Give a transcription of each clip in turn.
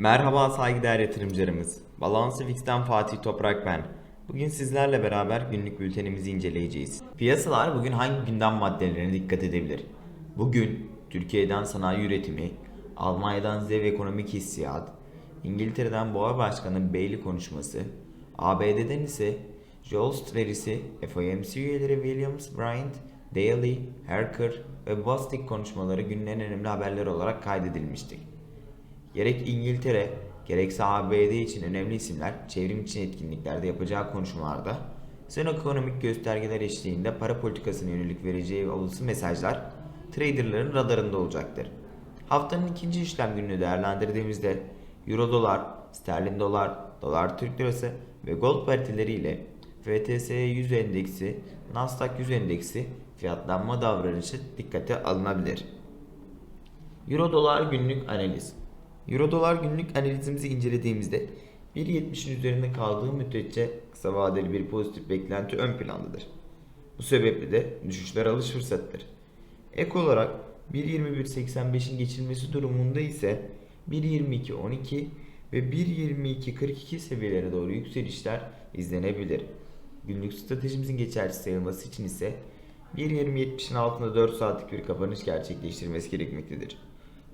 Merhaba saygıdeğer yatırımcılarımız. Balansı Fix'ten Fatih Toprak ben. Bugün sizlerle beraber günlük bültenimizi inceleyeceğiz. Piyasalar bugün hangi gündem maddelerine dikkat edebilir? Bugün Türkiye'den sanayi üretimi, Almanya'dan ZEV ekonomik hissiyat, İngiltere'den Boğa Başkanı Bailey konuşması, ABD'den ise Jolt verisi, FOMC üyeleri Williams, Bryant, Daly, Harker ve Bostic konuşmaları günün en önemli haberleri olarak kaydedilmiştir. Gerek İngiltere gerekse ABD için önemli isimler çevrim için etkinliklerde yapacağı konuşmalarda son ekonomik göstergeler eşliğinde para politikasına yönelik vereceği olası mesajlar traderların radarında olacaktır. Haftanın ikinci işlem gününü değerlendirdiğimizde Euro dolar, sterlin dolar, dolar Türk lirası ve gold pariteleri ile FTSE 100 endeksi, Nasdaq 100 endeksi fiyatlanma davranışı dikkate alınabilir. Euro dolar günlük analiz. Euro dolar günlük analizimizi incelediğimizde 1.70'in üzerinde kaldığı müddetçe kısa vadeli bir pozitif beklenti ön plandadır. Bu sebeple de düşüşler alış fırsatıdır. Ek olarak 1.21.85'in geçilmesi durumunda ise 1.22.12 ve 1.22.42 seviyelere doğru yükselişler izlenebilir. Günlük stratejimizin geçerli sayılması için ise 1.20.70'in altında 4 saatlik bir kapanış gerçekleştirmesi gerekmektedir.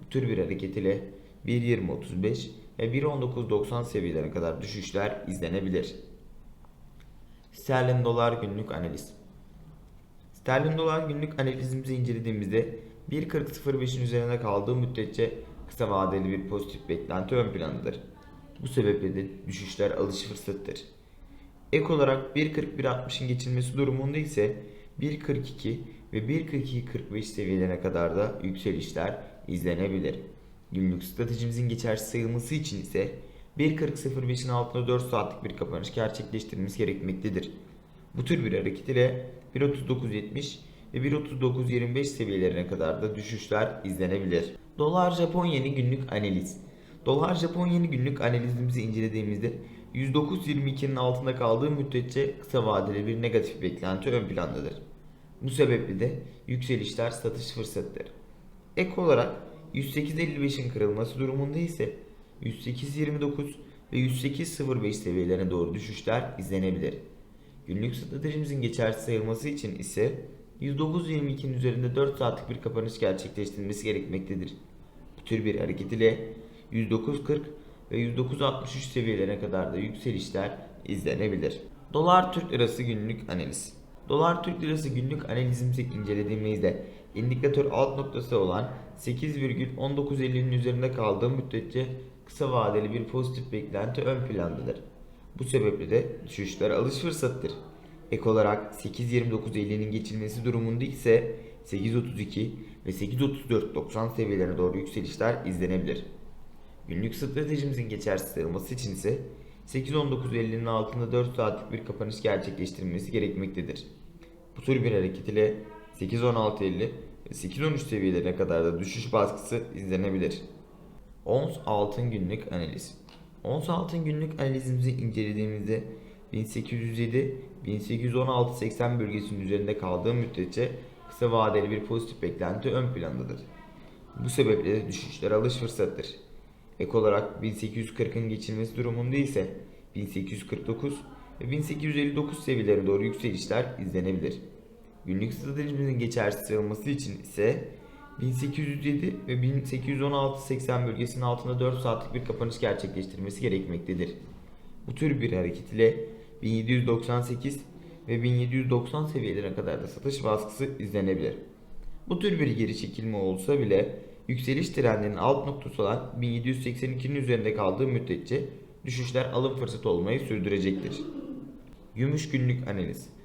Bu tür bir hareket ile 1.20.35 ve 1.19.90 seviyelerine kadar düşüşler izlenebilir. Sterlin dolar günlük analiz. Sterlin dolar günlük analizimizi incelediğimizde 1.40.05'in üzerinde kaldığı müddetçe kısa vadeli bir pozitif beklenti ön plandadır. Bu sebeple de düşüşler alış fırsatıdır. Ek olarak 1.41.60'ın geçilmesi durumunda ise 1.42 ve 1.42.45 seviyelerine kadar da yükselişler izlenebilir. Günlük stratejimizin geçersiz sayılması için ise 1.40.05'in altında 4 saatlik bir kapanış gerçekleştirmemiz gerekmektedir. Bu tür bir hareket ile 1.39.70 ve 1.39.25 seviyelerine kadar da düşüşler izlenebilir. Dolar Japon yeni günlük analiz. Dolar Japon yeni günlük analizimizi incelediğimizde 109.22'nin altında kaldığı müddetçe kısa vadeli bir negatif beklenti ön plandadır. Bu sebeple de yükselişler satış fırsatıdır. Ek olarak 108.55'in kırılması durumunda ise 108.29 ve 108.05 seviyelerine doğru düşüşler izlenebilir. Günlük stratejimizin geçersiz sayılması için ise 109.22'nin üzerinde 4 saatlik bir kapanış gerçekleştirilmesi gerekmektedir. Bu tür bir hareket ile 109.40 ve 109.63 seviyelerine kadar da yükselişler izlenebilir. Dolar Türk Lirası günlük analiz. Dolar Türk Lirası günlük analizimizi incelediğimizde indikatör alt noktası olan 8,1950'nin üzerinde kaldığı müddetçe kısa vadeli bir pozitif beklenti ön plandadır. Bu sebeple de düşüşler alış fırsatıdır. Ek olarak 8.29.50'nin geçilmesi durumunda ise 8.32 ve 8.34.90 seviyelerine doğru yükselişler izlenebilir. Günlük stratejimizin geçersiz sayılması için ise 8.19.50'nin altında 4 saatlik bir kapanış gerçekleştirilmesi gerekmektedir. Bu tür bir hareket ile 8.16.50 ve 8.13 seviyelerine kadar da düşüş baskısı izlenebilir. Ons altın günlük analiz. Ons altın günlük analizimizi incelediğimizde 1807-1816-80 bölgesinin üzerinde kaldığı müddetçe kısa vadeli bir pozitif beklenti ön plandadır. Bu sebeple de düşüşler alış fırsatıdır. Ek olarak 1840'ın geçilmesi durumunda ise 1849 ve 1859 seviyelerine doğru yükselişler izlenebilir. Günlük stratejimizin geçersiz sayılması için ise 1807 ve 1816-80 bölgesinin altında 4 saatlik bir kapanış gerçekleştirmesi gerekmektedir. Bu tür bir hareket ile 1798 ve 1790 seviyelerine kadar da satış baskısı izlenebilir. Bu tür bir geri çekilme olsa bile yükseliş trendinin alt noktası olan 1782'nin üzerinde kaldığı müddetçe düşüşler alım fırsatı olmayı sürdürecektir. Gümüş günlük analiz.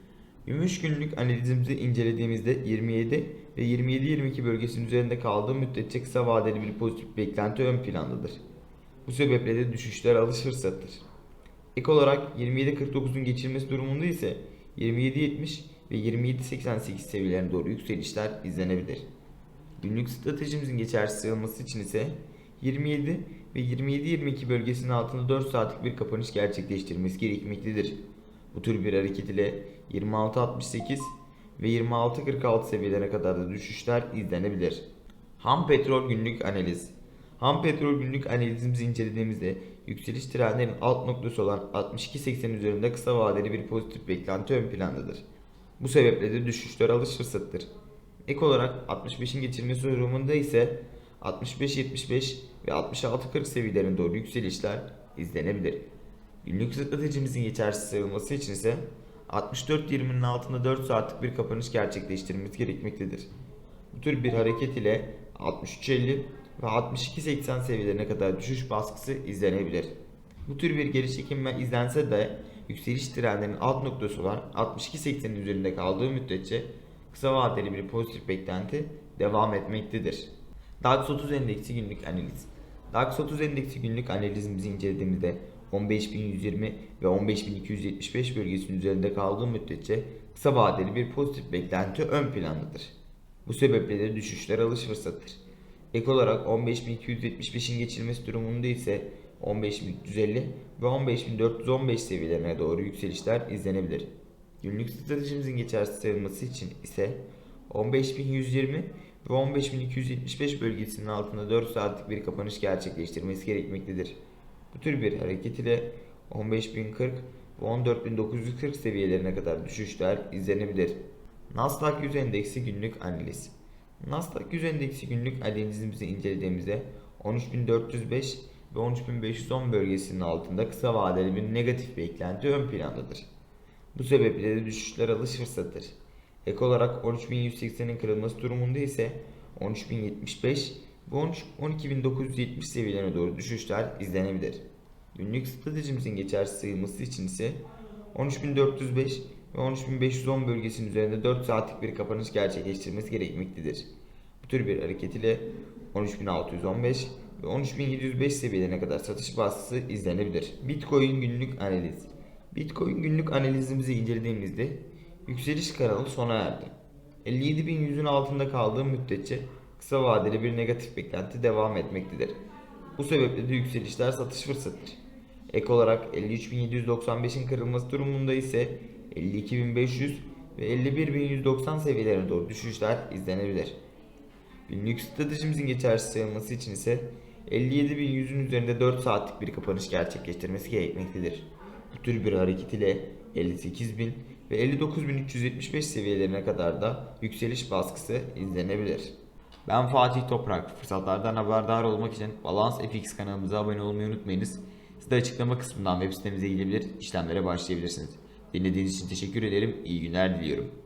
Gümüş günlük analizimizi incelediğimizde 27 ve 27-22 bölgesinin üzerinde kaldığı müddetçe kısa vadeli bir pozitif beklenti ön plandadır. Bu sebeple de düşüşler alış fırsatıdır. Ek olarak 27.49'un geçilmesi durumunda ise 27.70 ve 27.88 seviyelerine doğru yükselişler izlenebilir. Günlük stratejimizin geçersiz sayılması için ise 27 ve 27-22 bölgesinin altında 4 saatlik bir kapanış gerçekleştirmesi gerekmektedir. Bu tür bir hareket ile 26.68 ve 26.46 seviyelerine kadar da düşüşler izlenebilir. Ham petrol günlük analiz. Ham petrol günlük analizimizi incelediğimizde yükseliş trendlerinin alt noktası olan 62.80 üzerinde kısa vadeli bir pozitif beklenti ön plandadır. Bu sebeple de düşüşler alış fırsatıdır. Ek olarak 65'in geçilmesi durumunda ise 65-75 ve 66-40 seviyelerine doğru yükselişler izlenebilir. Günlük stratejimizin geçersiz sayılması için ise 64.20'nin altında 4 saatlik bir kapanış gerçekleştirmemiz gerekmektedir. Bu tür bir hareket ile 63.50 ve 62.80 seviyelerine kadar düşüş baskısı izlenebilir. Bu tür bir geri çekilme izlense de yükseliş trendlerinin alt noktası olan 62.80'in üzerinde kaldığı müddetçe kısa vadeli bir pozitif beklenti devam etmektedir. DAX 30 endeksi günlük analiz. DAX 30 endeksi günlük analizimizi incelediğimizde 15.120 ve 15.275 bölgesinin üzerinde kaldığı müddetçe kısa vadeli bir pozitif beklenti ön plandadır. Bu sebeple de düşüşler alış fırsatıdır. Ek olarak 15.275'in geçilmesi durumunda ise 15.350 ve 15.415 seviyelerine doğru yükselişler izlenebilir. Günlük stratejimizin geçersiz sayılması için ise 15.120 ve 15.275 bölgesinin altında 4 saatlik bir kapanış gerçekleştirmesi gerekmektedir. Bu tür bir hareket ile 15.040 ve 14.940 seviyelerine kadar düşüşler izlenebilir. Nasdaq 100 endeksi günlük analiz. Nasdaq 100 endeksi günlük analizimizi incelediğimizde 13.405 ve 13.510 bölgesinin altında kısa vadeli bir negatif beklenti ön plandadır. Bu sebeple de düşüşler alış fırsatıdır. Ek olarak 13.180'in kırılması durumunda ise 13.075 13 12.970 seviyelerine doğru düşüşler izlenebilir. Günlük stratejimizin geçersiz sayılması için ise 13.405 ve 13.510 bölgesinin üzerinde 4 saatlik bir kapanış gerçekleştirmesi gerekmektedir. Bu tür bir hareket ile 13.615 ve 13.705 seviyelerine kadar satış baskısı izlenebilir. Bitcoin günlük analiz. Bitcoin günlük analizimizi incelediğimizde yükseliş kanalı sona erdi. 57.100'ün altında kaldığı müddetçe kısa vadeli bir negatif beklenti devam etmektedir. Bu sebeple de yükselişler satış fırsatıdır. Ek olarak 53.795'in kırılması durumunda ise 52.500 ve 51.190 seviyelerine doğru düşüşler izlenebilir. Günlük stratejimizin geçersiz sayılması için ise 57.100'ün üzerinde 4 saatlik bir kapanış gerçekleştirmesi gerekmektedir. Bu tür bir hareket ile 58.000 ve 59.375 seviyelerine kadar da yükseliş baskısı izlenebilir. Ben Fatih Toprak. Fırsatlardan haberdar olmak için Balans FX kanalımıza abone olmayı unutmayınız. Siz de açıklama kısmından web sitemize gidebilir, işlemlere başlayabilirsiniz. Dinlediğiniz için teşekkür ederim. İyi günler diliyorum.